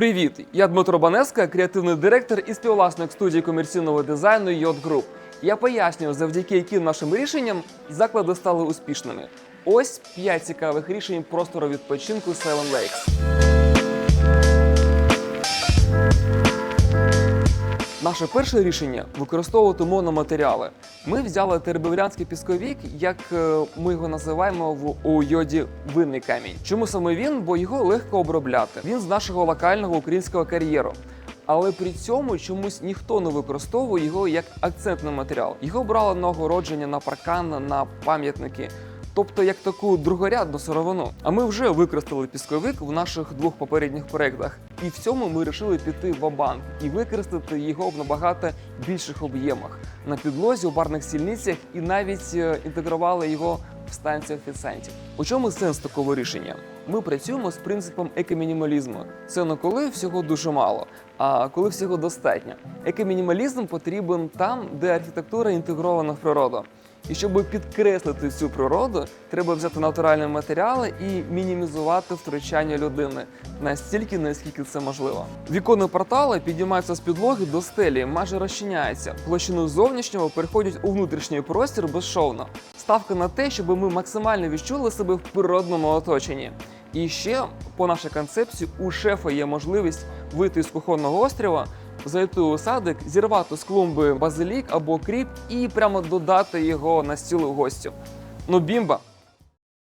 Привіт! Я Дмитро Банеска, креативний директор і співвласник студії комерційного дизайну Йод Group. Я пояснюю, завдяки яким нашим рішенням заклади стали успішними. Ось 5 цікавих рішень простору відпочинку Seven Lakes. Наше перше рішення використовувати мономатеріали. Ми взяли теребовлянський пісковік, як е, ми його називаємо в у йоді винний камінь. Чому саме він? Бо його легко обробляти. Він з нашого локального українського кар'єру. Але при цьому чомусь ніхто не використовує його як акцентний матеріал. Його брали на огородження, на паркан, на пам'ятники. Тобто як таку другорядну сировину. А ми вже використали пісковик в наших двох попередніх проєктах. І в цьому ми вирішили піти в банк і використати його в набагато більших об'ємах на підлозі, у барних стільницях і навіть е, інтегрували його в станцію офіціантів. У чому сенс такого рішення? Ми працюємо з принципом екомінімалізму. Це не коли всього дуже мало, а коли всього достатньо. Екомінімалізм потрібен там, де архітектура інтегрована в природу. І щоб підкреслити цю природу, треба взяти натуральні матеріали і мінімізувати втручання людини настільки, наскільки це можливо. Віконні портали підіймаються з підлоги до стелі, майже розчиняються. Площину зовнішнього переходять у внутрішній простір безшовно. Ставка на те, щоб ми максимально відчули себе в природному оточенні. І ще по нашій концепції у шефа є можливість вийти з кухонного острова, зайти у садик, зірвати з клумби базилік або кріп і прямо додати його на стіл гостю. Ну, бімба!